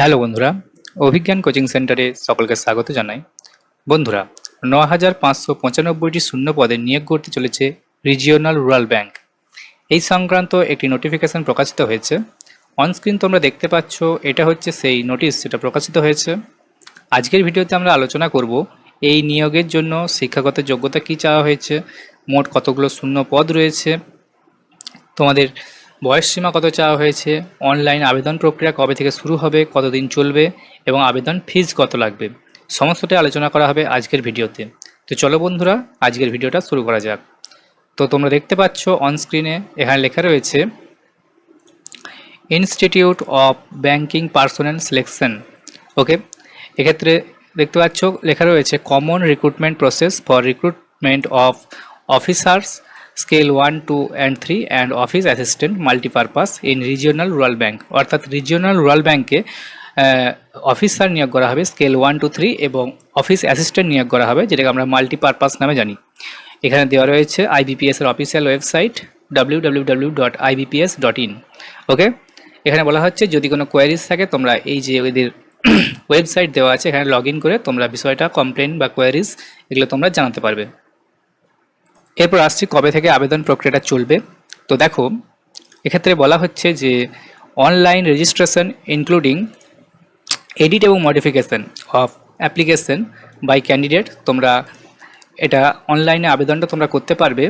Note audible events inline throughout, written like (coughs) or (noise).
Hello বন্ধুরা, অভিজ্ঞান coaching সেন্টারে সকলকে স্বাগত জানাই। বন্ধুরা ন হাজার পাঁচশো পঁচানব্বইটি শূন্য পদে নিয়োগ করতে চলেছে রিজিওনাল রুরাল ব্যাংক এই সংক্রান্ত একটি নোটিফিকেশন প্রকাশিত হয়েছে। অনস্ক্রিন তোমরা দেখতে পাচ্ছ, এটা হচ্ছে সেই নোটিশ যেটা প্রকাশিত হয়েছে। আজকের ভিডিওতে আমরা আলোচনা করব, এই নিয়োগের জন্য শিক্ষাগত যোগ্যতা কী চাওয়া হয়েছে, মোট কতগুলো শূন্য পদ রয়েছে, তোমাদের বয়স সীমা কত চাওয়া হয়েছে? অনলাইন আবেদন প্রক্রিয়া কবে থেকে শুরু হবে? কতদিন চলবে? এবং আবেদন ফিজ কত লাগবে? সমস্তটাই আলোচনা করা হবে আজকের ভিডিওতে। তো চলো বন্ধুরা, আজকের ভিডিওটা শুরু করা যাক। তো তোমরা দেখতে পাচ্ছ অন স্ক্রিনে এখানে লেখা রয়েছে institute of banking personnel selection okay এক্ষেত্রে দেখতে পাচ্ছ লেখা রয়েছে common recruitment process for recruitment of officers scale one, two and three and office assistant multipurpose in regional rural bank অর্থাৎ রিজিওনাল রুরাল ব্যাংকে অফিসার নিয়োগ করা হবে স্কেল ওয়ান, টু, থ্রি, এবং অফিস অ্যাসিস্ট্যান্ট নিয়োগ করা হবে, যেটাকে আমরা মাল্টিপারপাস নামে জানি। এখানে দেওয়া রয়েছে আইবিপিএস এর official website W W dot in okay এখানে বলা হচ্ছে, যদি কোনো কোয়ারিজ থাকে, তোমরা এই যে ওদের (coughs) ওয়েবসাইট দেওয়া আছে, এখানে লগ করে তোমরা বিষয়টা কমপ্লেন বা কোয়ারিজ এগুলো তোমরা জানাতে পারবে। এরপর আসছি কবে থেকে আবেদন প্রক্রিয়াটা চলবে? তো দেখো, এক্ষেত্রে বলা হচ্ছে যে অনলাইন রেজিস্ট্রেশন ইনক্লুডিং এডিট এবং modification of application by candidate তোমরা এটা অনলাইনে আবেদনটা তোমরা করতে পারবে।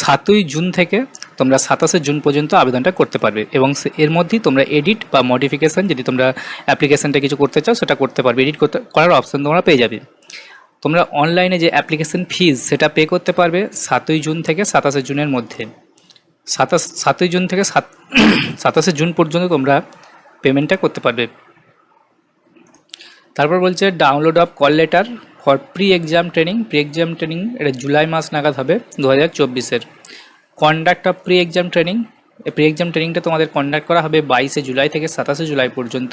সাতই জুন থেকে তোমরা সাতাশে জুন পর্যন্ত আবেদনটা করতে পারবে এবং এর মধ্যেই তোমরা এডিট বা মডিফিকেশান যদি তোমরা অ্যাপ্লিকেশনটা কিছু করতে চাও সেটা করতে পারবে। এডিট করতে করার অপশন তোমরা পেয়ে যাবে। তোমরা অনলাইনে যে অ্যাপ্লিকেশন ফিজ সেটা পে করতে পারবে সাতই জুন থেকে সাতাশে জুনের মধ্যে। সাতাশ, সাতই জুন থেকে সাত, (coughs) সাতাশে জুন পর্যন্ত তোমরা পেমেন্টটা করতে পারবে। তারপর বলছে download of call letter for pre exam training pre exam training এটা জুলাই মাস নাগাদ হবে দু হাজার চব্বিশের। Conduct of pre exam training pre exam ট্রেনিংটা তোমাদের কন্ডাক্ট করা হবে বাইশে জুলাই থেকে সাতাশে জুলাই পর্যন্ত।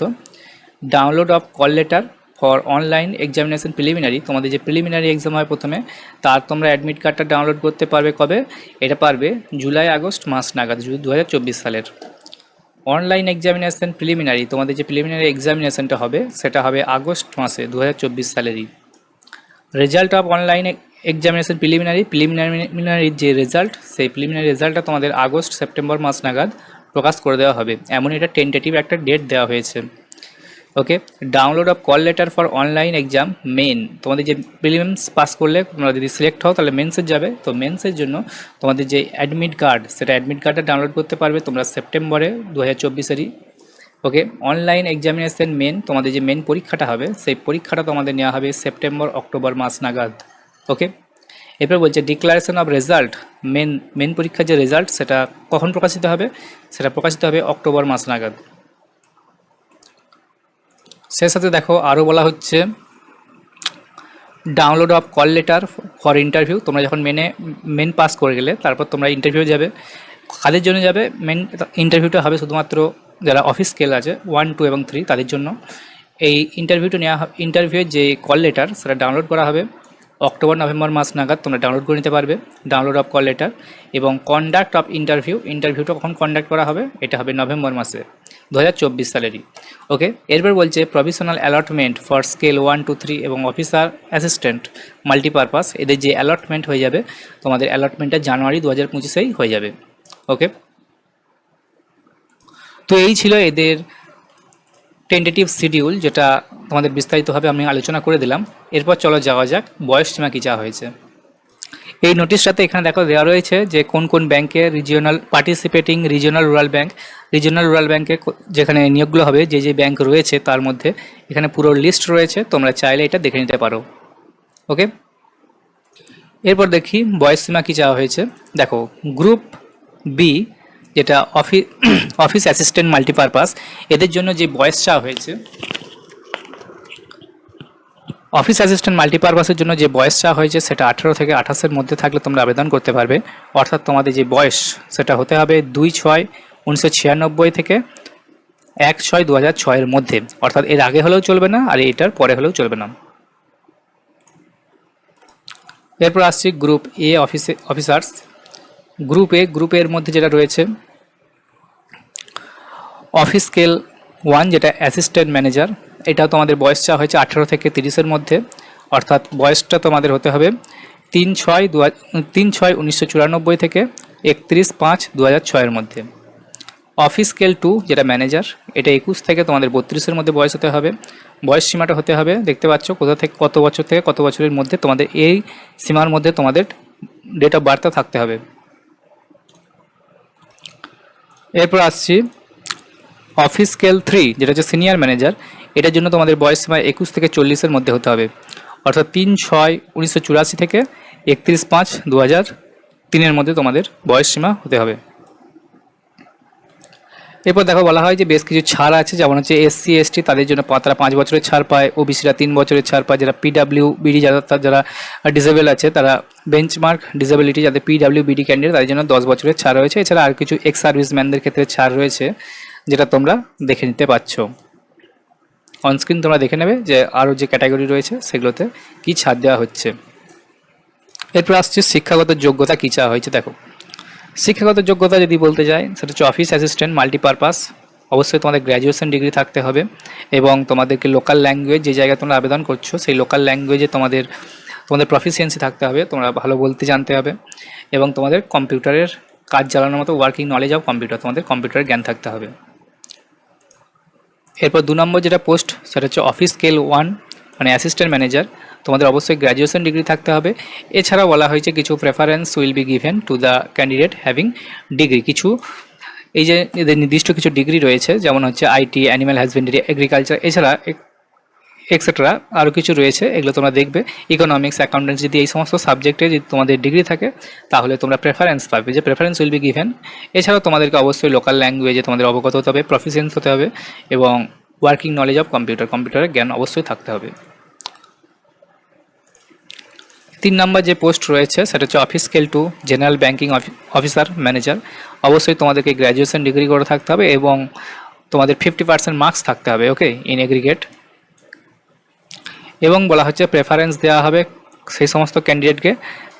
Download of call letter for online examination preliminary, তোমাদের যে প্রিলিমিনারি এক্সাম হয় প্রথমে, তার তোমরা অ্যাডমিট কার্ডটা ডাউনলোড করতে পারবে কবে? এটা পারবে জুলাই, আগস্ট মাস নাগাদ দু হাজার চব্বিশ সালের। অনলাইন এক্সামিনেশন প্রিলিমিনারি, তোমাদের যে প্রিলিমিনারি এক্সামিনেশনটা হবে, সেটা হবে আগস্ট মাসে দু হাজার চব্বিশ সালেরই। Result of online examination preliminary প্রিলিমিনারির যে রেজাল্ট, সেই প্রিলিমিনারি রেজাল্টটা তোমাদের আগস্ট, সেপ্টেম্বর মাস নাগাদ প্রকাশ করে দেওয়া হবে। এমন এটা টেন্টেটিভ একটা ডেট দেওয়া হয়েছে। Okay download of call letter for online exam main তোমাদের যে প্রিলিমস পাস করলে তোমরা যদি সিলেক্ট হও, তাহলে মেন্সের যাবে। তো মেন্সের জন্য তোমাদের যে অ্যাডমিট কার্ড সেটা অ্যাডমিট কার্ডটা ডাউনলোড করতে পারবে তোমরা সেপ্টেম্বরে দু হাজার চব্বিশেরই। ওকে অনলাইন এক্সামিনেশন মেন তোমাদের যে মেন পরীক্ষাটা হবে, সেই পরীক্ষাটা তোমাদের নেওয়া হবে সেপ্টেম্বর অক্টোবর মাস নাগাদ। ওকে এরপর বলছে declaration of result main main পরীক্ষার যে রেজাল্ট সেটা কখন প্রকাশিত হবে? সেটা প্রকাশিত হবে অক্টোবর মাস নাগাদ। সে সাথে দেখো আরও বলা হচ্ছে download of call letter for interview তোমরা যখন মেনে মেন পাস করে গেলে, তারপর তোমরা ইন্টারভিউ যাবে। কাদের জন্য যাবে? মেন ইন্টারভিউটা হবে শুধুমাত্র যারা অফিস স্কেল আছে ওয়ান টু এবং থ্রি তাদের জন্য। এই ইন্টারভিউটা নেওয়া ইন্টারভিউয়ের যে কল লেটার সেটা ডাউনলোড করা হবে। অক্টোবর, নভেম্বর মাস নাগাদ তোমরা ডাউনলোড করে নিতে পারবে ডাউনলোড অফ কল লেটার এবং কন্ডাক্ট অফ ইন্টারভিউ ইন্টারভিউটা কখন কন্ডাক্ট করা হবে? এটা হবে নভেম্বর মাসে দু হাজার চব্বিশ সালেরই। ওকে এরপর বলছে provisional allotment for scale one two three এবং অফিসার অ্যাসিস্ট্যান্ট মাল্টিপারপাস এদের যে অ্যালটমেন্ট হয়ে যাবে, তোমাদের অ্যালটমেন্টটা জানুয়ারি দু হাজার পঁচিশেই হয়ে যাবে। ওকে তো এই ছিল এদের টেন্টেটিভ শিডিউল যেটা তোমাদের বিস্তারিতভাবে আমি আলোচনা করে দিলাম। এরপর চলো যাওয়া যাক, বয়স সীমা কী চাওয়া হয়েছে। এই নোটিশটাতে এখানে দেখো দেওয়া রয়েছে যে কোন কোন ব্যাংকে regional participating regional rural bank regional rural ব্যাংকে যেখানে নিয়োগগুলো হবে, যে যে ব্যাংক রয়েছে তার মধ্যে এখানে পুরো লিস্ট রয়েছে, তোমরা চাইলে এটা দেখে নিতে পারো। ওকে এরপর দেখি বয়স সীমা কী চাওয়া হয়েছে। দেখো গ্রুপ বি যেটা অফিস অফিস অ্যাসিস্ট্যান্ট মাল্টিপারপাস এদের জন্য যে বয়স চাওয়া হয়েছে অফিস অ্যাসিস্ট্যান্ট মাল্টিপারপাসের জন্য যে বয়স চাওয়া হয়েছে সেটা আঠেরো থেকে আঠাশের মধ্যে থাকলে তোমরা আবেদন করতে পারবে। অর্থাৎ তোমাদের যে বয়স, সেটা হতে হবে দুই ছয় উনিশশো ছিয়ানব্বই থেকে এক ছয় দু হাজার ছয়ের মধ্যে। অর্থাৎ এর আগে হলেও চলবে না আর এটার পরে হলেও চলবে না। এরপর আসছি গ্রুপ এ অফিসে অফিসার্স গ্রুপ, গ্রুপের মধ্যে যেটা রয়েছে অফিস স্কেল ওয়ান যেটা অ্যাসিস্ট্যান্ট ম্যানেজার এটাও তোমাদের বয়স চাওয়া হয়েছে আঠেরো থেকে তিরিশের মধ্যে। অর্থাৎ বয়সটা তোমাদের হতে হবে তিন ছয় দু তিন ছয় উনিশশো চুরানব্বই থেকে একত্রিশ পাঁচ দু হাজার ছয়ের মধ্যে। অফিস স্কেল টু যেটা ম্যানেজার এটা একুশ থেকে তোমাদের বত্রিশের মধ্যে বয়স হতে হবে। বয়স সীমাটা হতে হবে, দেখতে পাচ্ছ কোথা থেকে, কত বছর থেকে কত বছরের মধ্যে তোমাদের এই সীমার মধ্যে তোমাদের ডেট অফ বার্থটা থাকতে হবে। এরপর আসছি অফিস স্কেল থ্রি যেটা হচ্ছে সিনিয়র ম্যানেজার এটার জন্য তোমাদের বয়স সীমা একুশ থেকে চল্লিশের মধ্যে হতে হবে। অর্থাৎ তিন ছয় উনিশশো চুরাশি থেকে একত্রিশ পাঁচ দু হাজার তিনের মধ্যে তোমাদের বয়স সীমা হতে হবে। এরপর দেখো বলা হয় যে বেশ কিছু ছাড় আছে, যেমন হচ্ছে এসসি, এসটি, তাদের জন্য তারা পাঁচ বছরের ছাড় পায়, ওবিসিরা তিন বছরের ছাড় পায়, যারা পিডাব্লিউ বিডি, যারা যারা ডিসেবল আছে, তারা বেঞ্চমার্ক ডিসেবিলিটি, যাদের পিডাব্লিউ বিডি ক্যান্ডিডেট, তাদের জন্য দশ বছরের ছাড় রয়েছে। এছাড়া আর কিছু এক্স সার্ভিসম্যানদের ক্ষেত্রে ছাড় রয়েছে, যেটা তোমরা দেখে নিতে পারছ। অনস্ক্রিন তোমরা দেখে নেবে যে আরও যে ক্যাটাগরি রয়েছে, সেগুলোতে কি ছাড় দেওয়া হচ্ছে। এরপর আসছে শিক্ষাগত যোগ্যতা কী চাওয়া হয়েছে, দেখো। শিক্ষাগত যোগ্যতা যদি বলতে যাই, সেটা হচ্ছে অফিস অ্যাসিস্ট্যান্ট মাল্টিপারপাস অবশ্যই তোমাদের গ্র্যাজুয়েশন ডিগ্রি থাকতে হবে এবং তোমাদেরকে লোকাল ল্যাঙ্গুয়েজ যে জায়গায় তোমরা আবেদন করছ, সেই লোকাল ল্যাঙ্গুয়েজে তোমাদের তোমাদের প্রফিসিয়েন্সি থাকতে হবে, তোমরা ভালো বলতে জানতে হবে এবং তোমাদের কম্পিউটারের কাজ চালানোর মতো ওয়ার্কিং নলেজ অফ কম্পিউটার তোমাদের কম্পিউটারের জ্ঞান থাকতে হবে। এরপর দু নম্বর যেটা পোস্ট সেটা হচ্ছে অফিস স্কেল ওয়ান মানে অ্যাসিস্ট্যান্ট ম্যানেজার তোমাদের অবশ্যই গ্র্যাজুয়েশন ডিগ্রি থাকতে হবে। এছাড়া বলা হয়েছে কিছু preference will be given to the candidate having degree কিছু, এই যে এদের নির্দিষ্ট কিছু ডিগ্রি রয়েছে, যেমন হচ্ছে আইটি অ্যানিম্যাল হাজবেন্ডারি এগ্রিকালচার এছাড়া এক্সেট্রা আরও কিছু রয়েছে, এগুলো তোমরা দেখবে। ইকোনমিক্স অ্যাকাউন্টেন্স যদি এই সমস্ত সাবজেক্টে যদি তোমাদের ডিগ্রি থাকে, তাহলে তোমরা প্রেফারেন্স পাবে, যে প্রেফারেন্স উইল বি গিভেন এছাড়াও তোমাদেরকে অবশ্যই লোকাল ল্যাঙ্গুয়েজে তোমাদের অবগত হতে হবে প্রফিসিয়েন্স হতে হবে, এবং ওয়ার্কিং নলেজ অফ কম্পিউটার কম্পিউটারের জ্ঞান অবশ্যই থাকতে হবে। তিন নম্বর যে পোস্ট রয়েছে, সেটা হচ্ছে office scale two general banking officer manager অবশ্যই তোমাদেরকে গ্র্যাজুয়েশন ডিগ্রি করে থাকতে হবে এবং তোমাদের ফিফটি পার্সেন্ট মার্কস থাকতে হবে ওকে ইন এগ্রিগেট এবং বলা হচ্ছে প্রেফারেন্স দেওয়া হবে সেই সমস্ত ক্যান্ডিডেটকে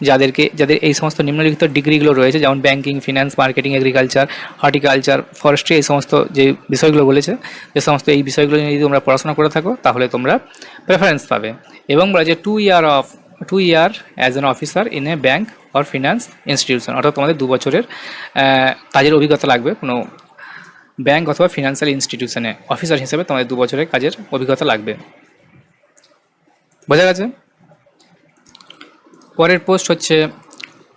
যাদেরকে, যাদের এই সমস্ত নিম্নলিখিত ডিগ্রিগুলো রয়েছে, যেমন banking finance marketing agriculture horticulture forestry এই সমস্ত যে বিষয়গুলো বলেছে, যে সমস্ত এই বিষয়গুলো নিয়ে যদি তোমরা পড়াশোনা করে থাকো, তাহলে তোমরা প্রেফারেন্স পাবে। এবং বলা যে two year of two year as an officer in a bank or finance institution অর্থাৎ তোমাদের দু বছরের কাজের অভিজ্ঞতা লাগবে। কোনো ব্যাঙ্ক অথবা ফিনান্সিয়াল ইনস্টিটিউশনে অফিসার হিসেবে তোমাদের দু বছরের কাজের অভিজ্ঞতা লাগবে। বোঝা গেছে? পরের পোস্ট হচ্ছে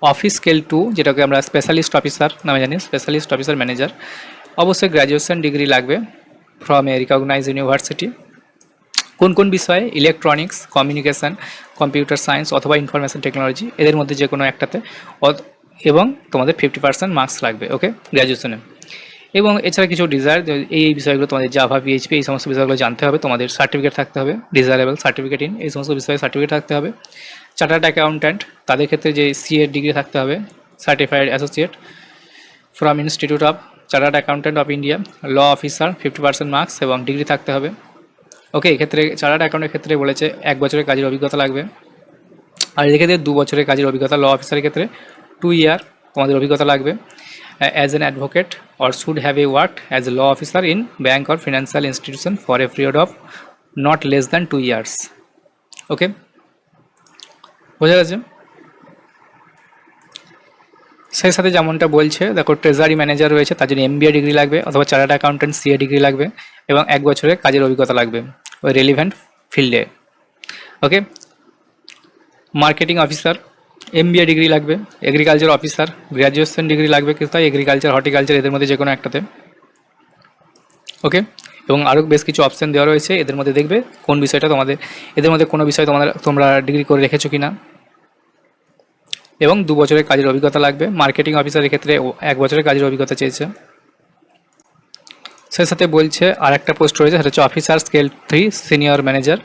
অফিস স্কেল টু যেটাকে আমরা স্পেশালিস্ট অফিসার নামে জানি স্পেশালিস্ট অফিসার ম্যানেজার অবশ্যই গ্র্যাজুয়েশন ডিগ্রি লাগবে ফ্রম এ রিকগনাইজ ইউনিভার্সিটি কোন কোন বিষয়ে ইলেকট্রনিক্স কমিউনিকেশন কম্পিউটার সায়েন্স অথবা ইনফরমেশন টেকনোলজি এদের মধ্যে যে কোনো একটাতে এবং তোমাদের ফিফটি পার্সেন্ট মার্কস লাগবে ওকে গ্র্যাজুয়েশনে এবং এছাড়া কিছু ডিজায়ার এই বিষয়গুলো তোমাদের জাভা পিএইচপি এই সমস্ত বিষয়গুলো জানতে হবে, তোমাদের সার্টিফিকেট থাকতে হবে ডিজায়ারেবল সার্টিফিকেট ইন এই সমস্ত বিষয়ে সার্টিফিকেট থাকতে হবে। চার্টার্ড অ্যাকাউন্ট্যান্ট তাদের ক্ষেত্রে যে সিএ ডিগ্রি থাকতে হবে certified associate from institute of chartered accountant of India law officer fifty percent marks এবং ডিগ্রি থাকতে হবে। ওকে এক্ষেত্রে চার্টার্ড অ্যাকাউন্টের ক্ষেত্রে বলেছে এক বছরের কাজের অভিজ্ঞতা লাগবে। আর এদের ক্ষেত্রে দু বছরের কাজের অভিজ্ঞতা ল অফিসারের ক্ষেত্রে টু ইয়ার তোমাদের অভিজ্ঞতা লাগবে। As an advocate or should have a work as a law officer in bank or financial institution for a period of not less than two years okay বোঝা গেছে? সেই সাথে যেমনটা বলছে, দেখো ট্রেজারি ম্যানেজার রয়েছে, তার জন্য এমবিএ ডিগ্রি লাগবে অথবা চার্টার্ড অ্যাকাউন্টেন্ট সিএ ডিগ্রি লাগবে এবং এক বছরের কাজের অভিজ্ঞতা লাগবে ওই রেলিভেন্ট ফিল্ডে okay marketing officer MBA degree লাগবে এগ্রিকালচার অফিসার গ্র্যাজুয়েশন ডিগ্রি লাগবে কোথায় এগ্রিকালচার হর্টিকালচার এদের মধ্যে যে কোনো একটাতে। ওকে এবং আরও বেশ কিছু অপশান দেওয়া রয়েছে, এদের মধ্যে দেখবে কোন বিষয়টা তোমাদের, এদের মধ্যে কোনো বিষয় তোমাদের, তোমরা ডিগ্রি করে রেখেছো কি না এবং দু বছরের কাজের অভিজ্ঞতা লাগবে। মার্কেটিং অফিসারের ক্ষেত্রে এক বছরের কাজের অভিজ্ঞতা চেয়েছে। সেই সাথে বলছে আর একটা পোস্ট রয়েছে, সেটা হচ্ছে officer scale three senior manager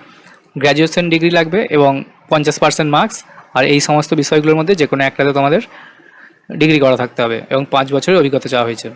graduation degree লাগবে এবং পঞ্চাশ পার্সেন্ট মার্কস আর এই সমস্ত বিষয়গুলোর মধ্যে যে কোনো একটাতে তোমাদের ডিগ্রি করা থাকতে হবে এবং পাঁচ বছরের অভিজ্ঞতা চাওয়া হয়েছে।